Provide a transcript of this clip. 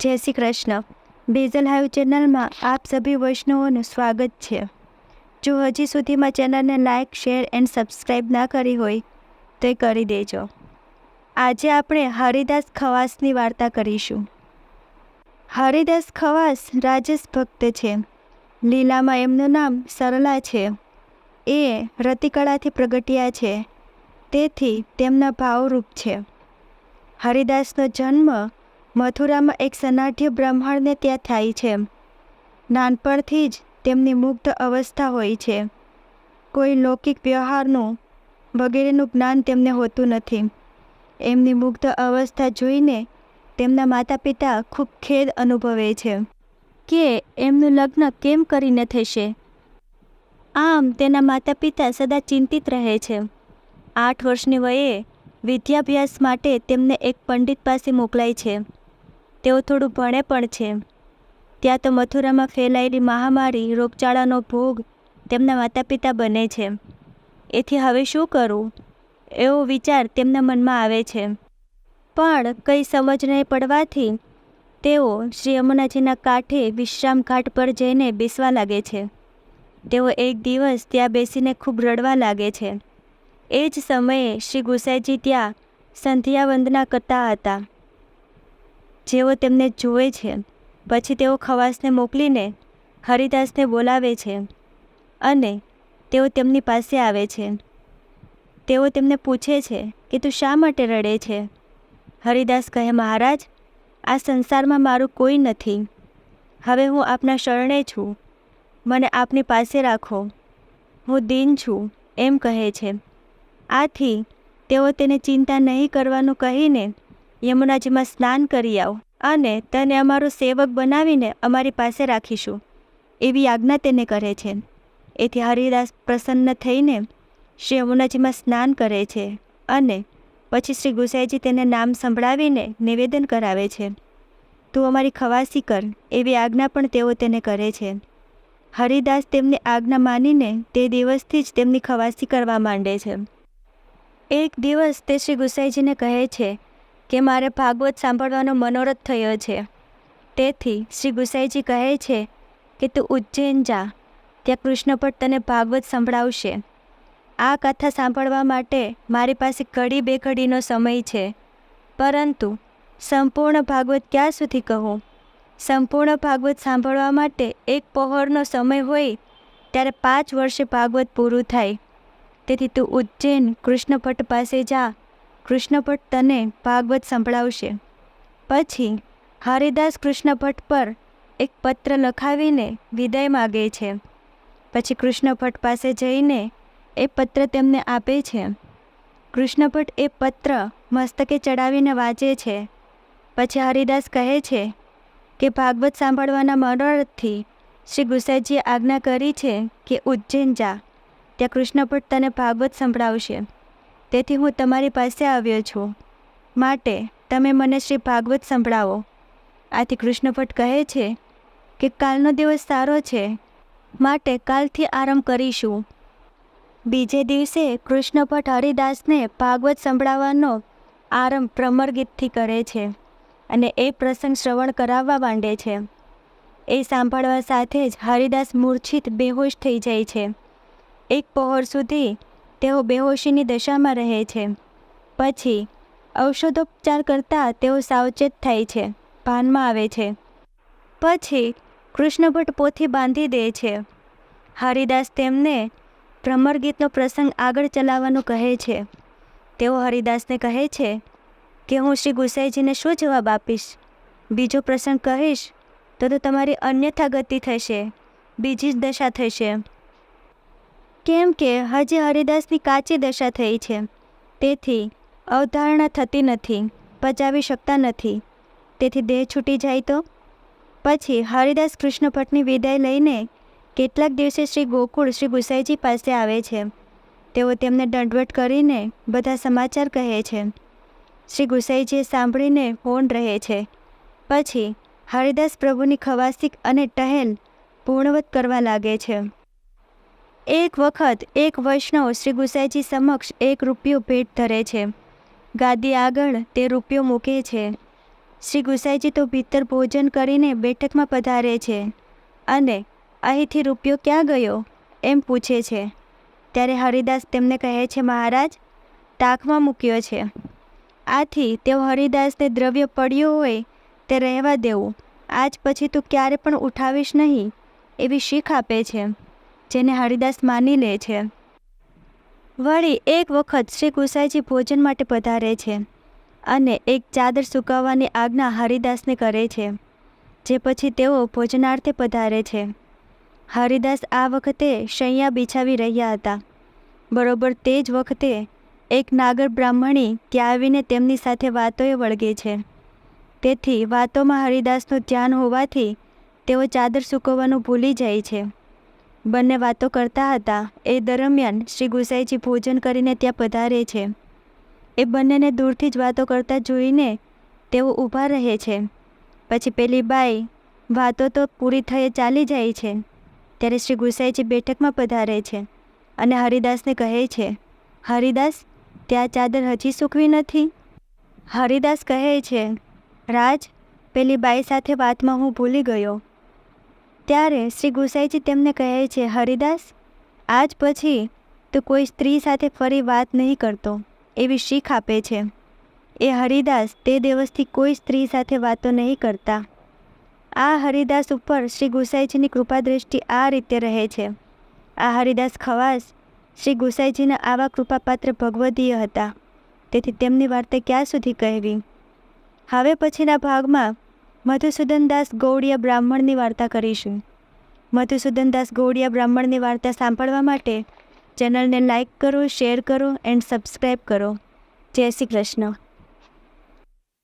જય Shri Krishna. Basal hive ચેનલમાં આપ સભી વૈષ્ણવોનું સ્વાગત છે. જો હજી સુધીમાં ચેનલને લાઇક શેર એન્ડ સબસ્ક્રાઈબ ના કરી હોય, તો એ કરી દેજો. આજે આપણે હરિદાસ ખવાસની વાર્તા કરીશું. હરિદાસ ખવાસ રાજસ ભક્ત છે. લીલામાં એમનું નામ સરલા છે. એ રતિકળાથી પ્રગટ્યા છે. તેથી તેમના ભાવરૂપ છે. હરિદાસનો જન્મ મથુરામાં એક સનાઢ્ય બ્રાહ્મણને ત્યાં થાય છે. નાનપણથી જ તેમની મુગ્ધ અવસ્થા હોય છે. કોઈ લૌકિક વ્યવહારનું વગેરેનું જ્ઞાન તેમને હોતું નથી. એમની મુગ્ધ અવસ્થા જોઈને તેમના માતા પિતા ખૂબ ખેદ અનુભવે છે કે એમનું લગ્ન કેમ કરીને થશે? આમ તેના માતા પિતા સદા ચિંતિત રહે છે. આઠ વર્ષની વયે વિદ્યાભ્યાસ માટે તેમને એક પંડિત પાસે મોકલાય છે. તેઓ થોડું ભણે પણ છે. ત્યાં તો મથુરામાં ફેલાયેલી મહામારી, રોગચાળાનો ભોગ તેમના માતા પિતા બને છે. એથી હવે શું કરવું એવો વિચાર તેમના મનમાં આવે છે. પણ કંઈ સમજ નહીં પડવાથી તેઓ શ્રી યમુનાજીના કાંઠે વિશ્રામ ઘાટ પર જઈને બેસવા લાગે છે. તેઓ એક દિવસ ત્યાં બેસીને ખૂબ રડવા લાગે છે. એ જ સમયે શ્રી ગુસાઈજી ત્યાં સંધ્યાવંદના કરતા હતા. જેઓ તેમને જુએ છે, પછી તેઓ ખવાસને મોકલીને હરિદાસને બોલાવે છે અને તેઓ તેમની પાસે આવે છે. તેઓ તેમને પૂછે છે કે તું શા માટે રડે છે? હરિદાસ કહે, મહારાજ, આ સંસારમાં મારું કોઈ નથી. હવે હું આપના શરણે છું. મને આપની પાસે રાખો. હું દીન છું, એમ કહે છે. આથી તેઓ તેને ચિંતા નહીં કરવાનું કહીને યમુનાજીમાં સ્નાન કરી આવ અને તને અમારો સેવક બનાવીને અમારી પાસે રાખીશું, એવી આજ્ઞા તેને કરે છે. એથી હરિદાસ પ્રસન્ન થઈને શ્રી યમુનાજીમાં સ્નાન કરે છે અને પછી શ્રી ગુસાઈજી તેને નામ સંભળાવીને નિવેદન કરાવે છે. તું અમારી ખવાસી કર, એવી આજ્ઞા પણ તેઓ તેને કરે છે. હરિદાસ તેમની આજ્ઞા માનીને તે દિવસથી જ તેમની ખવાસી કરવા માંડે છે. એક દિવસ તે શ્રી ગુસાઈજીને કહે છે કે મારે ભાગવત સાંભળવાનો મનોરથ થયો છે. તેથી શ્રી ગુસાઈજી કહે છે કે તું ઉજ્જૈન જા, ત્યાં કૃષ્ણ ભટ્ટ તને ભાગવત સંભળાવશે. આ કથા સાંભળવા માટે મારી પાસે ઘડી બે ઘડીનો સમય છે. પરંતુ સંપૂર્ણ ભાગવત ક્યાં સુધી કહું? સંપૂર્ણ ભાગવત સાંભળવા માટે એક પહોરનો સમય હોય ત્યારે પાંચ વર્ષે ભાગવત પૂરું થાય. તેથી તું ઉજ્જૈન કૃષ્ણ ભટ્ટ પાસે જા કૃષ્ણ ભટ્ટ તને ભાગવત સંભળાવશે. પછી હરિદાસ કૃષ્ણ ભટ્ટ પર એક પત્ર લખાવીને વિદાય માગે છે. પછી કૃષ્ણ ભટ્ટ પાસે જઈને એ પત્ર તેમને આપે છે. કૃષ્ણ ભટ્ટ એ પત્ર મસ્તકે ચડાવીને વાંચે છે. પછી હરિદાસ કહે છે કે ભાગવત સાંભળવાના મનોરથથી શ્રી ગુસાઈજીએ આજ્ઞા કરી છે કે ઉજ્જૈન જા, ત્યાં કૃષ્ણ ભટ્ટ તને ભાગવત સંભળાવશે. તેથી હું તમારી પાસે આવ્યો છું. માટે, તમે મને શ્રી ભાગવત સંભળાવો. આથી કૃષ્ણ ભટ્ટ કહે છે કે કાલનો દિવસ સારો છે. માટે કાલથી આરંભ કરીશું. બીજે દિવસે કૃષ્ણ ભટ્ટ હરિદાસને ભાગવત સંભળાવવાનો આરંભ પ્રમર ગીતથી કરે છે અને એ પ્રસંગ શ્રવણ કરાવવા માંડે છે. એ સાંભળવા સાથે જ હરિદાસ મૂર્છિત બેહોશ થઈ જાય છે. એક પહોર સુધી તેઓ બેહોશીની દશામાં રહે છે. પછી, ઔષધોપચાર કરતાં તેઓ સાવચેત થાય છે, ભાનમાં આવે છે. પછી, કૃષ્ણભટ્ટ પોથી બાંધી દે છે. હરિદાસ તેમને ભ્રમર ગીતનો પ્રસંગ આગળ ચલાવવાનું કહે છે. તેઓ હરિદાસને કહે છે કે, હું શ્રી ગુસાઈજીને શું જવાબ આપીશ? બીજો પ્રસંગ કહીશ તો તો તમારી અન્યથા ગતિ થશે, બીજી જ દશા થશે. કેમ કે હજી હરિદાસની કાચી દશા થઈ છે. તેથી અવધારણા થતી નથી, પચાવી શકતા નથી. તેથી દેહ છૂટી જાય તો? પછી હરિદાસ કૃષ્ણ ભટ્ટની વિદાય લઈને કેટલાક દિવસે શ્રી ગોકુળ શ્રી ગુસાઈજી પાસે આવે છે. તેઓ તેમને દંડવટ કરીને બધા સમાચાર કહે છે. શ્રી ગુસાઈજીએ સાંભળીને મૌન રહે છે. પછી હરિદાસ પ્રભુની ખવાસિક અને ટહેલ પૂર્ણવત કરવા લાગે છે. એક વખત એક વૈષ્ણવ શ્રી ગુસાઈજી સમક્ષ એક રૂપિયો ભેટ ધરે છે. ગાદી આગળ તે રૂપિયો મૂકે છે. શ્રી ગુસાઈજી તો ભીતર ભોજન કરીને બેઠકમાં પધારે છે. અને અહીંથી રૂપિયો ક્યાં ગયો? એમ પૂછે છે. ત્યારે હરિદાસ તેમને કહે છે, મહારાજ, તાકમાં મૂક્યો છે. આથી તેઓ હરિદાસને દ્રવ્ય પડ્યું હોય તે રહેવા દેવું. આજ પછી તું ક્યારે પણ ઉઠાવીશ નહીં, એવી શીખ આપે છે. જેને હરિદાસ માની લે છે. વળી એક વખત શ્રી ગુસાઈજી ભોજન માટે પધારે છે અને એક ચાદર સુકાવવાની આજ્ઞા હરિદાસને કરે છે, જે પછી તેઓ ભોજનાર્થે પધારે છે. હરિદાસ આ વખતે શૈયા બિછાવી રહ્યા હતા. બરોબર તે જ વખતે એક નાગર બ્રાહ્મણી ત્યાં આવીને તેમની સાથે વાતોએ વળગે છે. તેથી વાતોમાં હરિદાસનું ધ્યાન હોવાથી તેઓ ચાદર સૂકવવાનું ભૂલી જાય છે. બંને વાતો કરતા હતા. એ દરમિયાન શ્રી ગુસાઈજી ભોજન કરીને ત્યાં પધારે છે. એ બંનેને દૂરથી જ વાતો કરતા જોઈને તેઓ ઊભા રહે છે. પછી પેલી બાઈ, વાતો તો પૂરી થયે ચાલી જાય છે. ત્યારે શ્રી ગુસાઈજી બેઠકમાં પધારે છે અને હરિદાસને કહે છે, હરિદાસ, ત્યાં ચાદર હજી સૂકવી નથી? હરિદાસ કહે છે, રાજ, પેલી બાઈ સાથે વાતમાં હું ભૂલી ગયો. ત્યારે શ્રી ગુસાઈજી તેમને કહે છે, હરિદાસ, આજ પછી તું કોઈ સ્ત્રી સાથે ફરી વાત નહીં કરતો, એવી શીખ આપે છે. એ હરિદાસ તે દિવસથી કોઈ સ્ત્રી સાથે વાતો નહીં કરતા. આ હરિદાસ ઉપર શ્રી ગુસાઈજીની કૃપા દ્રષ્ટિ આ રીતે રહે છે. આ હરિદાસ ખવાસ શ્રી ગુસાઈજીના આવા કૃપાપાત્ર ભગવદીય હતા. તેથી તેમની વાર્તા ક્યાં સુધી કહેવી? હવે પછીના ભાગમાં મધુસૂદનદાસ ગૌડિયા બ્રાહ્મણની વાર્તા કરીશું મધુસૂદનદાસ ગૌડિયા બ્રાહ્મણની વાર્તા સાંભળવા માટે ચેનલને લાઈક કરો, શેર કરો, એન્ડ સબસ્ક્રાઈબ કરો. જય શ્રી કૃષ્ણ.